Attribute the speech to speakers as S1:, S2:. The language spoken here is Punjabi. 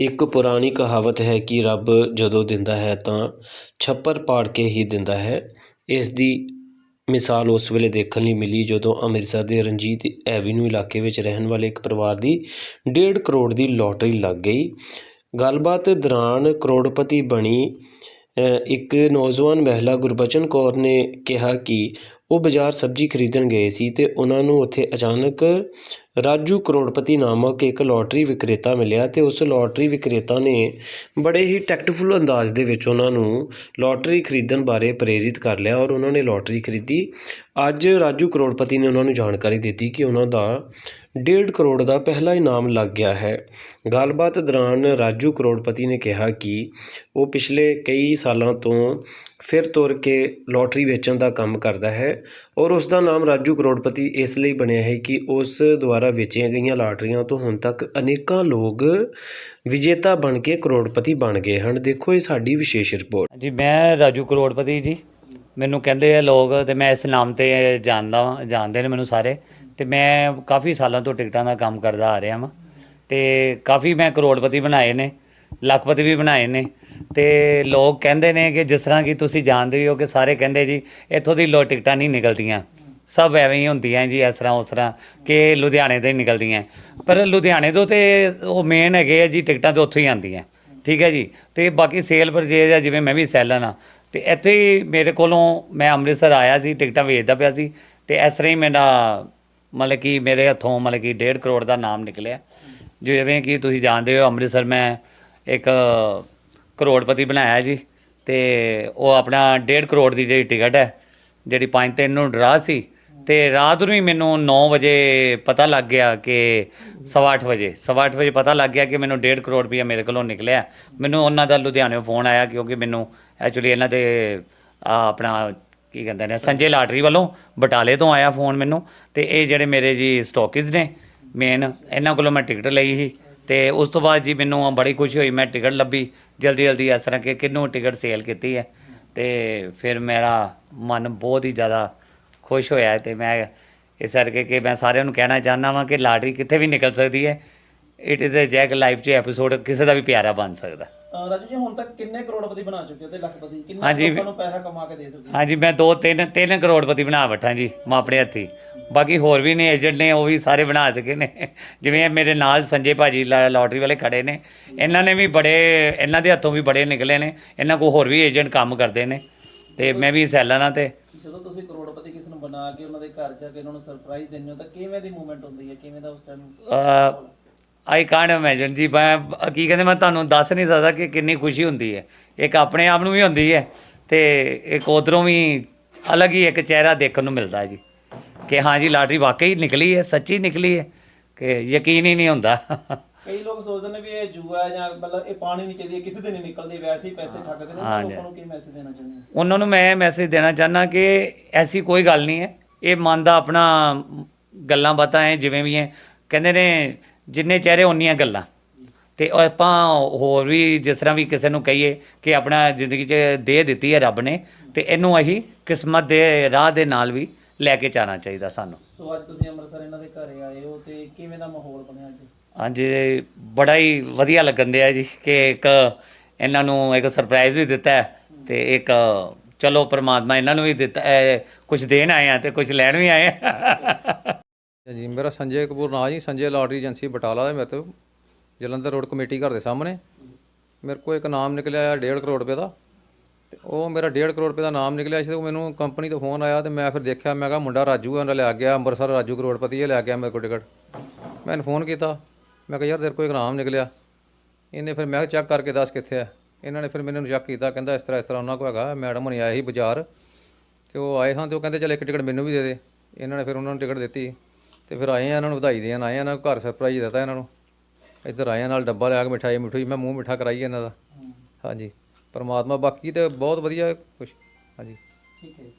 S1: ਇੱਕ ਪੁਰਾਣੀ ਕਹਾਵਤ ਹੈ ਕਿ ਰੱਬ ਜਦੋਂ ਦਿੰਦਾ ਹੈ ਤਾਂ ਛੱਪਰ ਪਾੜ ਕੇ ਹੀ ਦਿੰਦਾ ਹੈ। ਇਸ ਦੀ ਮਿਸਾਲ ਉਸ ਵੇਲੇ ਦੇਖਣ ਲਈ ਮਿਲੀ ਜਦੋਂ ਅੰਮ੍ਰਿਤਸਰ ਦੇ ਰਣਜੀਤ ਐਵੀਨਿਊ ਇਲਾਕੇ ਵਿੱਚ ਰਹਿਣ ਵਾਲੇ ਇੱਕ ਪਰਿਵਾਰ ਦੀ ਡੇਢ ਕਰੋੜ ਦੀ ਲੋਟਰੀ ਲੱਗ ਗਈ। ਗੱਲਬਾਤ ਦੌਰਾਨ ਕਰੋੜਪਤੀ ਬਣੀ ਇੱਕ ਨੌਜਵਾਨ ਮਹਿਲਾ ਗੁਰਬਚਨ ਕੌਰ ਨੇ ਕਿਹਾ ਕਿ ਉਹ ਬਾਜ਼ਾਰ ਸਬਜ਼ੀ ਖਰੀਦਣ ਗਏ ਸੀ ਅਤੇ ਉਹਨਾਂ ਨੂੰ ਉੱਥੇ ਅਚਾਨਕ ਰਾਜੂ ਕਰੋੜਪਤੀ ਨਾਮਕ ਇੱਕ ਲੋਟਰੀ ਵਿਕਰੇਤਾ ਮਿਲਿਆ ਅਤੇ ਉਸ ਲੋਟਰੀ ਵਿਕਰੇਤਾ ਨੇ ਬੜੇ ਹੀ ਟੈਕਟਫੁਲ ਅੰਦਾਜ਼ ਦੇ ਵਿੱਚ ਉਹਨਾਂ ਨੂੰ ਲੋਟਰੀ ਖਰੀਦਣ ਬਾਰੇ ਪ੍ਰੇਰਿਤ ਕਰ ਲਿਆ ਔਰ ਉਹਨਾਂ ਨੇ ਲੋਟਰੀ ਖਰੀਦੀ। ਅੱਜ ਰਾਜੂ ਕਰੋੜਪਤੀ ਨੇ ਉਹਨਾਂ ਨੂੰ ਜਾਣਕਾਰੀ ਦਿੱਤੀ ਕਿ ਉਹਨਾਂ ਦਾ ਡੇਢ ਕਰੋੜ ਦਾ ਪਹਿਲਾ ਇਨਾਮ ਲੱਗ ਗਿਆ ਹੈ। ਗੱਲਬਾਤ ਦੌਰਾਨ ਰਾਜੂ ਕਰੋੜਪਤੀ ਨੇ ਕਿਹਾ ਕਿ ਉਹ ਪਿਛਲੇ ਕਈ ਸਾਲਾਂ ਤੋਂ ਫਿਰ ਤੁਰ ਕੇ ਲੋਟਰੀ ਵੇਚਣ ਦਾ ਕੰਮ ਕਰਦਾ ਹੈ ਔਰ ਉਸ ਦਾ ਨਾਮ ਰਾਜੂ ਕਰੋੜਪਤੀ ਇਸ ਲਈ ਬਣਿਆ ਹੈ ਕਿ ਉਸ ਦੁਆਰਾ ਵੇਚੀਆਂ ਗਈਆਂ ਲਾਟਰੀਆਂ ਤੋਂ ਹੁਣ ਤੱਕ ਅਨੇਕਾਂ ਲੋਕ ਵਿਜੇਤਾ ਬਣ ਕੇ ਕਰੋੜਪਤੀ ਬਣ ਗਏ ਹਨ। ਦੇਖੋ ਇਹ ਸਾਡੀ ਵਿਸ਼ੇਸ਼ ਰਿਪੋਰਟ।
S2: ਜੀ ਮੈਂ ਰਾਜੂ ਕਰੋੜਪਤੀ ਜੀ। ਮੈਨੂੰ ਕਹਿੰਦੇ ਆ ਲੋਕ ਤੇ ਮੈਂ ਇਸ ਨਾਮ ਤੇ ਜਾਣਦਾ ਵਾਂ, ਜਾਣਦੇ ਨੇ ਮੈਨੂੰ ਸਾਰੇ। ਤੇ ਮੈਂ ਕਾਫੀ ਸਾਲਾਂ ਤੋਂ ਟਿਕਟਾਂ ਦਾ ਕੰਮ ਕਰਦਾ ਆ ਰਿਹਾ ਵਾਂ। ਤੇ ਕਾਫੀ ਮੈਂ ਕਰੋੜਪਤੀ ਬਣਾਏ ਨੇ, ਲੱਖਪਤੀ ਵੀ ਬਣਾਏ ਨੇ। ਤੇ ਲੋਕ ਕਹਿੰਦੇ ਨੇ ਕਿ ਜਿਸ ਤਰ੍ਹਾਂ ਕਿ ਤੁਸੀਂ ਜਾਣਦੇ ਹੋ ਕਿ ਸਾਰੇ ਕਹਿੰਦੇ ਜੀ, ਇੱਥੋਂ ਦੀ ਲੋ ਟਿਕਟਾਂ ਨਹੀਂ ਨਿਕਲਦੀਆਂ। ਸਭ ਐਵੇਂ ਹੀ ਹੁੰਦੀਆਂ ਜੀ, ਇਸ ਤਰ੍ਹਾਂ ਉਸ ਤਰ੍ਹਾਂ ਕਿ ਲੁਧਿਆਣੇ ਤੋਂ ਹੀ ਨਿਕਲਦੀਆਂ। ਪਰ ਲੁਧਿਆਣੇ ਤੋਂ ਤੇ ਉਹ ਮੇਨ ਹੈਗੇ ਆ ਜੀ, ਟਿਕਟਾਂ ਤੇ ਉੱਥੋਂ ਹੀ ਆਉਂਦੀਆਂ। ਠੀਕ ਹੈ ਜੀ? ਤੇ ਬਾਕੀ ਸੇਲ ਪਰਚੇਜ ਆ, ਜਿਵੇਂ ਮੈਂ ਵੀ ਸੈਲਰ ਆ ਤੇ ਇੱਥੇ ਹੀ ਮੇਰੇ ਕੋਲੋਂ ਮੈਂ ਅੰਮ੍ਰਿਤਸਰ ਆਇਆ ਸੀ, ਟਿਕਟਾਂ ਵੇਚਦਾ ਪਿਆ ਸੀ। ਤੇ ਇਸ ਤਰ੍ਹਾਂ ਹੀ ਮੇਰਾ ਮਤਲਬ ਕਿ ਮੇਰੇ ਹੱਥੋਂ ਮਤਲਬ ਕਿ 1.5 ਕਰੋੜ ਦਾ ਨਾਮ ਨਿਕਲਿਆ। ਜਿਵੇਂ ਕਿ ਤੁਸੀਂ ਜਾਣਦੇ ਹੋ ਅੰਮ੍ਰਿਤਸਰ ਮੈਂ ਇੱਕ ਕਰੋੜਪਤੀ ਬਣਾਇਆ ਜੀ ਤੇ ਉਹ ਆਪਣਾ 1.5 ਕਰੋੜ ਦੀ ਜਿਹੜੀ ਟਿਕਟ ਹੈ, ਜਿਹੜੀ 5 3 ਨੂੰ ਡਰਾ ਸੀ ਤੇ ਰਾਤ ਨੂੰ ਹੀ ਮੈਨੂੰ 9 ਵਜੇ ਪਤਾ ਲੱਗ ਗਿਆ ਕਿ ਸਵਾ ਅੱਠ ਵਜੇ, ਸਵਾ ਅੱਠ ਵਜੇ ਪਤਾ ਲੱਗ ਗਿਆ ਕਿ ਮੈਨੂੰ 1.5 ਕਰੋੜ ਰੁਪਇਆ ਮੇਰੇ ਕੋਲੋਂ ਨਿਕਲਿਆ। ਮੈਨੂੰ ਉਹਨਾਂ ਦਾ ਲੁਧਿਆਣੇੋਂ ਫੋਨ ਆਇਆ ਕਿਉਂਕਿ ਮੈਨੂੰ ਐਕਚੁਅਲੀ ਇਹਨਾਂ ਦੇ ਆਪਣਾ ਕੀ ਕਹਿੰਦੇ ਨੇ, ਸੰਜੇ ਲਾਟਰੀ ਵੱਲੋਂ ਬਟਾਲੇ ਤੋਂ ਆਇਆ ਫੋਨ ਮੈਨੂੰ ਤੇ ਇਹ ਜਿਹੜੇ ਮੇਰੇ ਜੀ ਸਟਾਕਿਸ ਨੇ ਮੇਨ ਇਹਨਾਂ ਕੋਲੋਂ ਮੈਂ ਟਿਕਟ ਲਈ ਸੀ। ਤੇ ਉਸ ਤੋਂ ਬਾਅਦ ਜੀ ਮੈਨੂੰ ਬੜੀ ਖੁਸ਼ੀ ਹੋਈ ਮੈਂ ਟਿਕਟ ਲੱਭੀ। ਜਲਦੀ ਜਲਦੀ ਇਸ ਤਰ੍ਹਾਂ ਕਿ ਕਿਹਨੂੰ ਟਿਕਟ ਸੇਲ ਕੀਤੀ ਹੈ। ਤੇ ਫਿਰ ਮੇਰਾ ਮਨ ਬਹੁਤ ਹੀ ਜ਼ਿਆਦਾ ਖੁਸ਼ ਹੋਇਆ ਤੇ ਮੈਂ ਇਸ ਕਰਕੇ ਕਿ ਮੈਂ ਸਾਰਿਆਂ ਨੂੰ ਕਹਿਣਾ ਚਾਹੁੰਦਾ ਵਾਂ ਕਿ ਲਾਟਰੀ ਕਿੱਥੇ ਵੀ ਨਿਕਲ ਸਕਦੀ ਹੈ। It is a jack life 'ਚ ਐਪੀਸੋਡ ਕਿਸੇ ਦਾ ਵੀ ਪਿਆਰਾ ਬਣ ਸਕਦਾ।
S3: ਰਾਜੂ ਜੀ ਹੁਣ ਤੱਕ ਕਿੰਨੇ ਕਰੋੜਪਤੀ ਬਣਾ ਚੁੱਕੇ ਹੋ ਤੇ ਲੱਖਪਤੀ? ਕਿੰਨੇ। ਲੋਕਾਂ ਨੂੰ ਪੈਸਾ ਕਮਾ ਕੇ ਦੇ ਚੁੱਕੇ?
S2: ਹਾਂਜੀ ਮੈਂ ਦੋ ਤਿੰਨ ਤਿੰਨ ਕਰੋੜਪਤੀ ਬਣਾ ਬੈਠਾ ਜੀ ਮੈਂ ਆਪਣੇ ਹੱਥੀ। ਬਾਕੀ ਹੋਰ ਵੀ ਨੇ ਏਜੰਟ ਨੇ ਉਹ ਵੀ ਸਾਰੇ ਬਣਾ ਚੁੱਕੇ ਨੇ। ਜਿਵੇਂ ਮੇਰੇ ਨਾਲ ਸੰਜੇ ਭਾਜੀ ਲਾ- ਲਾਟਰੀ ਵਾਲੇ ਖੜੇ ਨੇ। ਇਹਨਾਂ ਨੇ ਵੀ ਬੜੇ ਇਹਨਾਂ ਦੇ ਹੱਥੋਂ ਵੀ ਬੜੇ ਨਿਕਲੇ ਨੇ। ਇਹਨਾਂ ਕੋਲ ਹੋਰ ਵੀ ਏਜੰਟ ਕੰਮ ਕਰਦੇ ਨੇ। ਤੇ ਮੈਂ ਵੀ ਸੈਲਰਾਂ ਤੇ।
S3: ਜਦੋਂ ਤੁਸੀਂ ਕਰੋੜਪਤੀ ਕਿਸ ਨੂੰ ਬਣਾ ਕੇ ਉਹਨਾਂ ਦੇ ਘਰ ਜਾ ਕੇ ਉਹਨਾਂ ਨੂੰ ਸਰਪ੍ਰਾਈਜ਼ ਦਿੰਦੇ ਹੋ ਤਾਂ ਕਿਵੇਂ ਦੀ ਮੂਵਮੈਂਟ ਹੁੰਦੀ ਹੈ? ਕਿਵੇਂ ਦਾ ਉਸ ਟਾਈਮ
S2: ਆਈ ਕਾਂਟ ਇਮੇਜਿਨ ਜੀ। ਮੈਂ ਕੀ ਕਹਿੰਦੇ ਮੈਂ ਤੁਹਾਨੂੰ ਦੱਸ ਨਹੀਂ ਸਕਦਾ ਕਿ ਕਿੰਨੀ ਖੁਸ਼ੀ ਹੁੰਦੀ ਹੈ। ਇੱਕ ਆਪਣੇ ਆਪ ਨੂੰ ਵੀ ਹੁੰਦੀ ਹੈ ਤੇ ਇੱਕ ਉਧਰੋਂ ਵੀ ਅਲੱਗ ਹੀ ਇੱਕ ਚਿਹਰਾ ਦੇਖਣ ਨੂੰ ਮਿਲਦਾ ਹੈ ਜੀ। ਕਿ ਹਾਂ ਜੀ ਲਾਟਰੀ ਵਾਕਈ ਨਿਕਲੀ ਹੈ ਸੱਚੀ ਨਿਕਲੀ ਹੈ ਕਿ ਯਕੀਨ ਹੀ ਨਹੀਂ ਹੁੰਦਾ।
S3: ਕਈ ਲੋਕ ਸੋਚਦੇ ਨੇ ਵੀ ਇਹ ਜੂਆ ਹੈ ਜਾਂ ਮਤਲਬ ਇਹ ਪਾਣੀ ਨਹੀਂ ਚਾਹੀਦੀ ਕਿਸੇ ਦੇ ਨਹੀਂ ਨਿਕਲਦੀ ਵੈਸੇ ਹੀ ਪੈਸੇ ਠੱਗਦੇ ਨੇ। ਲੋਕਾਂ ਨੂੰ ਕੀ ਮੈਸੇਜ ਦੇਣਾ ਚਾਹੁੰਦੇ ਹੋ
S2: ਉਹਨਾਂ ਨੂੰ ਮੈਂ ਮੈਸੇਜ ਦੇਣਾ ਚਾਹੁੰਦਾ ਕਿ ਐਸੀ ਕੋਈ ਗੱਲ ਨਹੀਂ ਹੈ। ਇਹ ਮਨ ਦਾ ਆਪਣਾ ਗੱਲਾਂ ਬਾਤਾਂ ਹੈ ਜਿਵੇਂ ਵੀ ਹੈ ਕਹਿੰਦੇ ਨੇ ਜਿੰਨੇ ਚਿਹਰੇ ਉਨੀਆਂ ਗੱਲਾਂ। ਤੇ ਆਪਾਂ ਹੋਰ ਵੀ ਜਿਸ ਤਰ੍ਹਾਂ ਵੀ ਕਿਸੇ ਨੂੰ ਕਹੀਏ ਕਿ ਆਪਣਾ ਜ਼ਿੰਦਗੀ 'ਚ ਦੇ ਦਿੱਤੀ ਹੈ ਰੱਬ ਨੇ ਤੇ ਇਹਨੂੰ ਅਸੀਂ ਕਿਸਮਤ ਦੇ ਰਾਹ ਦੇ ਨਾਲ ਵੀ ਲੈ ਕੇ ਜਾਣਾ ਚਾਹੀਦਾ ਸਾਨੂੰ।
S3: ਸੋ ਅੱਜ ਤੁਸੀਂ ਅੰਮ੍ਰਿਤਸਰ ਇਹਨਾਂ ਦੇ ਘਰੇ ਆਏ ਹੋ ਤੇ ਕਿਵੇਂ ਦਾ ਮਾਹੌਲ ਬਣਿਆ ਅੱਜ?
S2: ਹਾਂਜੀ ਬੜਾ ਹੀ ਵਧੀਆ ਲੱਗਣ ਦਿਆ ਜੀ ਕਿ ਇੱਕ ਇਹਨਾਂ ਨੂੰ ਇੱਕ ਸਰਪ੍ਰਾਈਜ਼ ਵੀ ਦਿੱਤਾ ਹੈ ਤੇ ਇੱਕ ਚਲੋ ਪ੍ਰਮਾਤਮਾ ਇਹਨਾਂ ਨੂੰ ਵੀ ਦਿੱਤਾ ਕੁਝ ਦੇਣ ਆਏ ਆ ਤੇ ਕੁਝ ਲੈਣ ਵੀ ਆਏ ਆ।
S4: ਜੀ ਮੇਰਾ ਸੰਜੇ ਕਪੂਰ ਨਾਂ ਜੀ ਸੰਜੇ ਲਾਟਰੀ ਏਜੰਸੀ ਬਟਾਲਾ ਦਾ ਮੇਰੇ ਤੋਂ ਜਲੰਧਰ ਰੋਡ ਕਮੇਟੀ ਘਰ ਦੇ ਸਾਹਮਣੇ। ਮੇਰੇ ਕੋਲ ਇੱਕ ਨਾਮ ਨਿਕਲਿਆ 1.5 ਕਰੋੜ ਰੁਪਏ ਦਾ। ਉਹ ਮੇਰਾ 1.5 ਕਰੋੜ ਰੁਪਏ ਦਾ ਨਾਮ ਨਿਕਲਿਆ ਸੀ ਤੇ ਉਹ ਮੈਨੂੰ ਕੰਪਨੀ ਤੋਂ ਫੋਨ ਆਇਆ ਤੇ ਮੈਂ ਫਿਰ ਦੇਖਿਆ, ਮੈਂ ਕਿਹਾ ਮੁੰਡਾ ਰਾਜੂ ਹੈ, ਉਹਨੇ ਲੈ ਗਿਆ ਅੰਮ੍ਰਿਤਸਰ ਰਾਜੂ ਕਰੋੜਪਤੀ ਇਹ ਲੈ ਗਿਆ ਮੇਰੇ ਕੋਲ ਟਿਕਟ। ਮੈਂ ਇਹਨੂੰ ਫੋਨ ਕੀਤਾ, ਮੈਂ ਕਿਹਾ ਯਾਰ ਤੇਰੇ ਕੋਲ ਇੱਕ ਨਾਮ ਨਿਕਲਿਆ। ਇਹਨੇ ਫਿਰ ਮੈਂ ਕਿਹਾ ਚੈੱਕ ਕਰਕੇ ਦੱਸ ਕਿੱਥੇ ਆ ਇਹਨਾਂ ਨੇ ਫਿਰ ਮੈਨੂੰ ਚੈੱਕ ਕੀਤਾ, ਕਹਿੰਦਾ ਇਸ ਤਰ੍ਹਾਂ ਇਸ ਤਰ੍ਹਾਂ ਉਹਨਾਂ ਕੋਲ ਹੈਗਾ, ਮੈਡਮ ਹੁਣੀ ਆਏ ਸੀ ਬਾਜ਼ਾਰ ਤੇ ਉਹ ਆਏ ਹਾਂ ਤੇ ਉਹ ਕਹਿੰਦੇ ਚੱਲ ਇੱਕ ਟਿਕਟ ਮੈਨੂੰ ਵੀ ਦੇ ਦੇ। ਇਹਨਾਂ ਨੇ ਫਿਰ ਉਹਨਾਂ ਨੂੰ ਟਿਕਟ ਦਿੱਤੀ ਤੇ ਫਿਰ ਆਏ ਆ ਇਹਨਾਂ ਨੂੰ ਵਧਾਈ ਦੇਣ, ਆਏ ਆ ਇਹਨਾਂ ਨੂੰ ਘਰ ਸਰਪ੍ਰਾਈਜ਼ ਦਿੱਤਾ ਇਹਨਾਂ ਨੂੰ। ਇੱਧਰ ਆਏ ਆ ਨਾਲ ਡੱਬਾ ਲਿਆ ਕੇ ਮਿਠਾਈ ਮਿਠੂਈ, ਮੈਂ ਮੂੰਹ ਮਿੱਠਾ ਕਰਾਈ ਇਹਨਾਂ ਦਾ। ਹਾਂਜੀ। ਪਰਮਾਤਮਾ ਬਾਕੀ ਤੇ ਬਹੁਤ ਵਧੀਆ ਕੁਛ। ਹਾਂਜੀ।
S3: ਠੀਕ ਹੈ